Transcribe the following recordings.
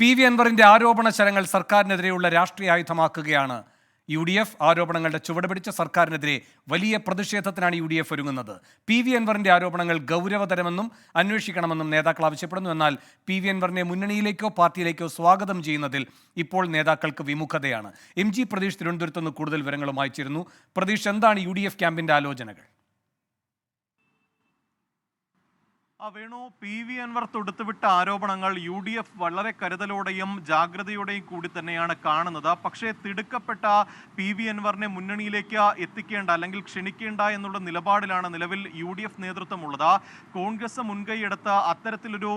P V അൻവറിന്റെ ആരോപണ ശരങ്ങൾ സർക്കാരിനെതിരെയുള്ള രാഷ്ട്രീയ ആയുധമാക്കുകയാണ്. യു ഡി എഫ് ആരോപണങ്ങളുടെ ചുവട് പിടിച്ച സർക്കാരിനെതിരെ വലിയ പ്രതിഷേധത്തിനാണ് യു ഡി എഫ് ഒരുങ്ങുന്നത്. പി വി അൻവറിന്റെ ആരോപണങ്ങൾ ഗൗരവതരമെന്നും അന്വേഷിക്കണമെന്നും നേതാക്കൾ ആവശ്യപ്പെടുന്നു. എന്നാൽ പി വി അൻവറിനെ മുന്നണിയിലേക്കോ പാർട്ടിയിലേക്കോ സ്വാഗതം ചെയ്യുന്നതിൽ ഇപ്പോൾ നേതാക്കൾക്ക് വിമുഖതയാണ്. എം ജി പ്രതീഷ് തിരുവനന്തപുരത്ത് നിന്ന് കൂടുതൽ വിവരങ്ങളുമായി ചേരുന്നു. പ്രതീഷ് എന്താണ് യു ഡി എഫ് ക്യാമ്പിന്റെ ആലോചനകൾ? വേണു പി വി അൻവർ തൊടുത്തുവിട്ട ആരോപണങ്ങൾ യു ഡി എഫ് വളരെ കരുതലോടെയും ജാഗ്രതയോടെയും കൂടി തന്നെയാണ് കാണുന്നത്. പക്ഷേ തിടുക്കപ്പെട്ട പി വി അൻവറിനെ മുന്നണിയിലേക്ക് എത്തിക്കേണ്ട അല്ലെങ്കിൽ ക്ഷണിക്കേണ്ട എന്നുള്ള നിലപാടിലാണ് നിലവിൽ യു ഡി എഫ് നേതൃത്വമുള്ളത്. കോൺഗ്രസ് മുൻകൈയെടുത്ത അത്തരത്തിലൊരു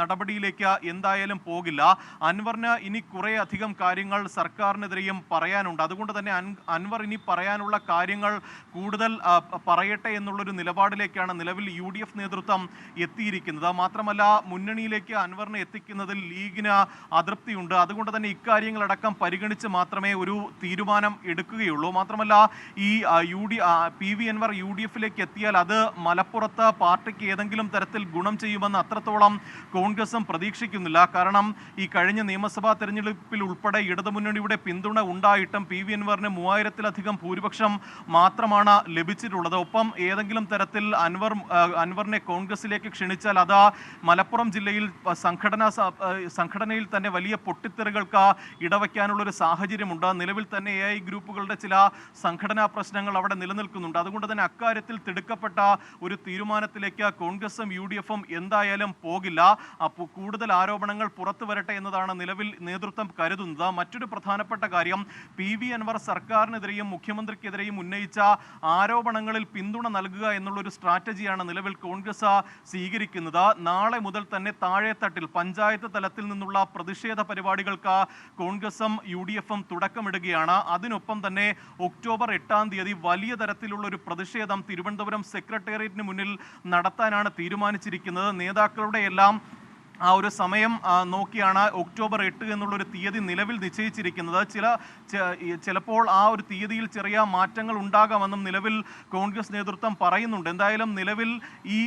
നടപടിയിലേക്ക് എന്തായാലും പോകില്ല. അൻവറിന് ഇനി കുറേ അധികം കാര്യങ്ങൾ സർക്കാരിനെതിരെയും പറയാനുണ്ട്. അതുകൊണ്ട് തന്നെ അൻവർ ഇനി പറയാനുള്ള കാര്യങ്ങൾ കൂടുതൽ പറയട്ടെ എന്നുള്ളൊരു നിലപാടിലേക്കാണ് നിലവിൽ യു നേതൃത്വം എത്തിയിരിക്കുന്നത്. മാത്രമല്ല മുന്നണിയിലേക്ക് അൻവറിനെ എത്തിക്കുന്നതിൽ ലീഗിന് അതൃപ്തിയുണ്ട്. അതുകൊണ്ട് തന്നെ ഇക്കാര്യങ്ങളടക്കം പരിഗണിച്ച് മാത്രമേ ഒരു തീരുമാനം എടുക്കുകയുള്ളൂ. മാത്രമല്ല ഈ U D P V Anvar U D എഫിലേക്ക് എത്തിയാൽ അത് മലപ്പുറത്ത് പാർട്ടിക്ക് ഏതെങ്കിലും തരത്തിൽ ഗുണം ചെയ്യുമെന്ന് അത്രത്തോളം കോൺഗ്രസും പ്രതീക്ഷിക്കുന്നില്ല. കാരണം ഈ കഴിഞ്ഞ നിയമസഭാ തെരഞ്ഞെടുപ്പിൽ ഉൾപ്പെടെ ഇടതുമുന്നണിയുടെ പിന്തുണ ഉണ്ടായിട്ടും പി വി അൻവറിന് മൂവായിരത്തിലധികം ഭൂരിപക്ഷം മാത്രമാണ് ലഭിച്ചിട്ടുള്ളത്. ഒപ്പം ഏതെങ്കിലും തരത്തിൽ അൻവർ അൻവറിനെ കോൺഗ്രസിലേക്ക് ക്ഷണിച്ചാൽ അത് മലപ്പുറം ജില്ലയിൽ സംഘടന സംഘടനാ സംഘടനയിൽ തന്നെ വലിയ പൊട്ടിത്തെറികൾക്ക് ഇടവയ്ക്കാനുള്ള ഒരു സാഹചര്യമുണ്ട്. നിലവിൽ തന്നെ എ ഗ്രൂപ്പുകളുടെ ചില സംഘടനാ പ്രശ്നങ്ങൾ അവിടെ നിലനിൽക്കുന്നുണ്ട്. അതുകൊണ്ട് തന്നെ അക്കാര്യത്തിൽ തിടുക്കപ്പെട്ട ഒരു തീരുമാനത്തിലേക്ക് കോൺഗ്രസും യു എന്തായാലും പോകില്ല. അപ്പോൾ കൂടുതൽ ആരോപണങ്ങൾ പുറത്തു വരട്ടെ എന്നതാണ് നിലവിൽ നേതൃത്വം കരുതുന്നത്. മറ്റൊരു പ്രധാനപ്പെട്ട കാര്യം പി വി അൻവർ സർക്കാരിനെതിരെയും മുഖ്യമന്ത്രിക്കെതിരെയും ഉന്നയിച്ച ആരോപണങ്ങളിൽ പിന്തുണ നൽകുക എന്നുള്ളൊരു സ്ട്രാറ്റജിയാണ് നിലവിൽ കോൺഗ്രസ് സ്വീകരിക്കുന്നത്. നാളെ മുതൽ തന്നെ താഴെത്തട്ടിൽ പഞ്ചായത്ത് തലത്തിൽ നിന്നുള്ള പ്രതിഷേധ പരിപാടികൾക്ക് കോൺഗ്രസും യു ഡി എഫും തുടക്കമിടുകയാണ്. അതിനൊപ്പം തന്നെ ഒക്ടോബർ എട്ടാം തീയതി വലിയ തരത്തിലുള്ള ഒരു പ്രതിഷേധം തിരുവനന്തപുരം സെക്രട്ടേറിയറ്റിന് മുന്നിൽ നടത്താനാണ് തീരുമാനിച്ചിരിക്കുന്നത്. നേതാക്കളുടെ എല്ലാം ആ ഒരു സമയം നോക്കിയാണ് ഒക്ടോബർ എട്ട് എന്നുള്ളൊരു തീയതി നിലവിൽ നിശ്ചയിച്ചിരിക്കുന്നത്. ചില ചിലപ്പോൾ ആ ഒരു തീയതിയിൽ ചെറിയ മാറ്റങ്ങൾ ഉണ്ടാകാമെന്നും നിലവിൽ കോൺഗ്രസ് നേതൃത്വം പറയുന്നുണ്ട്. എന്തായാലും നിലവിൽ ഈ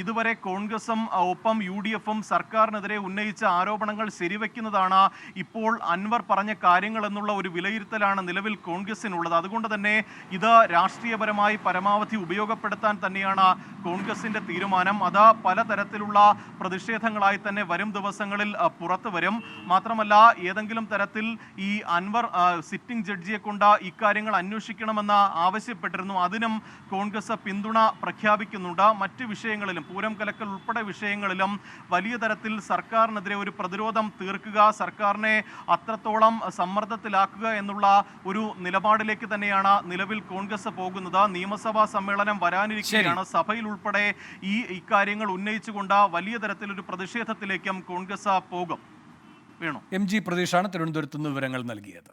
ഇതുവരെ കോൺഗ്രസും ഒപ്പം യു ഡി എഫും സർക്കാരിനെതിരെ ഉന്നയിച്ച ആരോപണങ്ങൾ ശരിവെക്കുന്നതാണ് ഇപ്പോൾ അൻവർ പറഞ്ഞ കാര്യങ്ങൾ എന്നുള്ള ഒരു വിലയിരുത്തലാണ് നിലവിൽ കോൺഗ്രസിനുള്ളത്. അതുകൊണ്ട് തന്നെ ഇത് രാഷ്ട്രീയപരമായി പരമാവധി ഉപയോഗപ്പെടുത്താൻ തന്നെയാണ് കോൺഗ്രസിന്റെ തീരുമാനം. അത് പലതരത്തിലുള്ള പ്രതിഷേധങ്ങളായി തന്നെ വരും ദിവസങ്ങളിൽ പുറത്തു വരും. മാത്രമല്ല ഏതെങ്കിലും തരത്തിൽ ഈ അൻവർ സിറ്റിംഗ് ജഡ്ജിയെ കൊണ്ട് ഇക്കാര്യങ്ങൾ അന്വേഷിക്കണമെന്ന് ആവശ്യപ്പെട്ടിരുന്നു. അതിനും കോൺഗ്രസ് പിന്തുണ പ്രഖ്യാപിക്കുന്നുണ്ട്. മറ്റ് വിഷയങ്ങളിലും പൂരം കലക്കൽ ഉൾപ്പെടെ വിഷയങ്ങളിലും വലിയ തരത്തിൽ സർക്കാരിനെതിരെ ഒരു പ്രതിരോധം തീർക്കുക സർക്കാരിനെ അത്രത്തോളം സമ്മർദ്ദത്തിലാക്കുക എന്നുള്ള ഒരു നിലപാടിലേക്ക് തന്നെയാണ് നിലവിൽ കോൺഗ്രസ് പോകുന്നത്. നിയമസഭാ സമ്മേളനം വരാനിരിക്കുകയാണ് സഭയിൽ ഉൾപ്പെടെ ഈ ഇക്കാര്യങ്ങൾ ഉന്നയിച്ചുകൊണ്ട് വലിയ തരത്തിലൊരു പ്രതിഷേധത്തിലേക്കും കോൺഗ്രസ് പോകും വേണു. എം ജി പ്രതീഷാണ് തിരുവനന്തപുരത്ത് നിന്ന് വിവരങ്ങൾ നൽകിയത്.